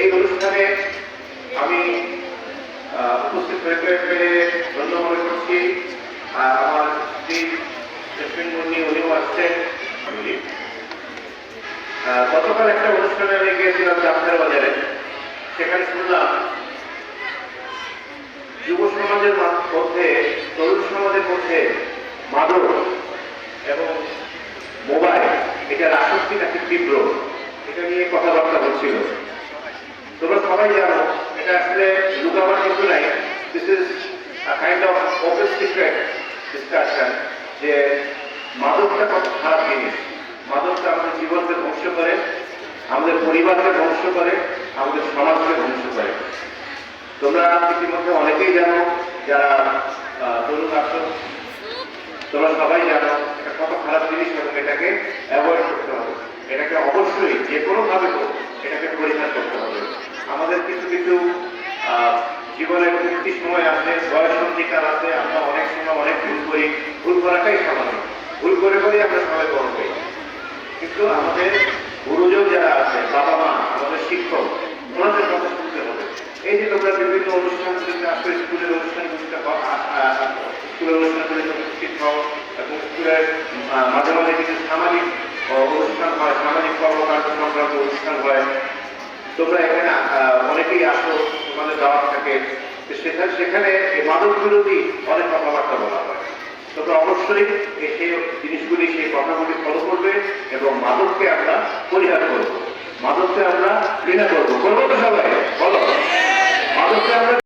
এই অনুষ্ঠানে আমি উপস্থিত হতে পেরে ধন্য মনে করছি। আর আমার স্ত্রী জসমিন মুন্নি, উনিও আসছেন। গতকাল একটা অনুষ্ঠানে আমি গিয়েছিলাম চাঁদের বাজারে। সেখানে শুনলাম যুব সমাজের মধ্যে, তরুণ সমাজের মধ্যে মাদক এবং মোবাইল এটার আসক্তিটা খুব তীব্র, এটা নিয়ে কথাবার্তা হচ্ছিল। তোমরা সবাই জানো, এটা আসলে লুকাবার কিছু নাই। This is kind of open secret discussion যে মাদকটা কত খারাপ জিনিস। মাদকটা আমাদের জীবনকে ধ্বংস করে, আমাদের পরিবারকে ধ্বংস করে, আমাদের সমাজকে ধ্বংস করে। তোমরা ইতিমধ্যে অনেকেই জানো যারা তরুণ আছো। তোমরা সবাই জানো এটা কত খারাপ জিনিস এবং এটাকে অ্যাভয়েড করতে হবে। এটাকে অবশ্যই যে কোনোভাবে এটাকে পরিহার কিছু কিছু জীবনের একটি সময় আছে, বয়স সন্ধিকাল আছে, আমরা অনেক সময় অনেক ভুল করি। ভুল করাটাই স্বাভাবিক। ভুল করে করে আমরা সবাই বড় হই। কিন্তু আমাদের গুরুজন যারা আছে, বাবা মা, আমাদের শিক্ষক, ওনাদের কথা শুনতে হবে। এই যে তোমরা বিভিন্ন অনুষ্ঠানগুলিতে আসলে স্কুলের অনুষ্ঠানগুলিতে স্কুলের অনুষ্ঠানগুলিতে উপস্থিত হও এবং স্কুলের মাঝে মাঝে কিছু সামাজিক অনুষ্ঠান হয়, সামাজিক কর্মকাণ্ড সংক্রান্ত অনুষ্ঠান হয়। তোমরা এখানে অনেকেই আসো ওখানে যাওয়ার থাকে। সেখানে সেখানে এই মাদক বিরোধী অনেক কথাবার্তা বলা হয়। তবে অবশ্যই এই সেই জিনিসগুলি, সেই কথাগুলি ফলো করবে এবং মাদককে আমরা পরিহার করব। মাদককে আমরা ঘৃণা করব।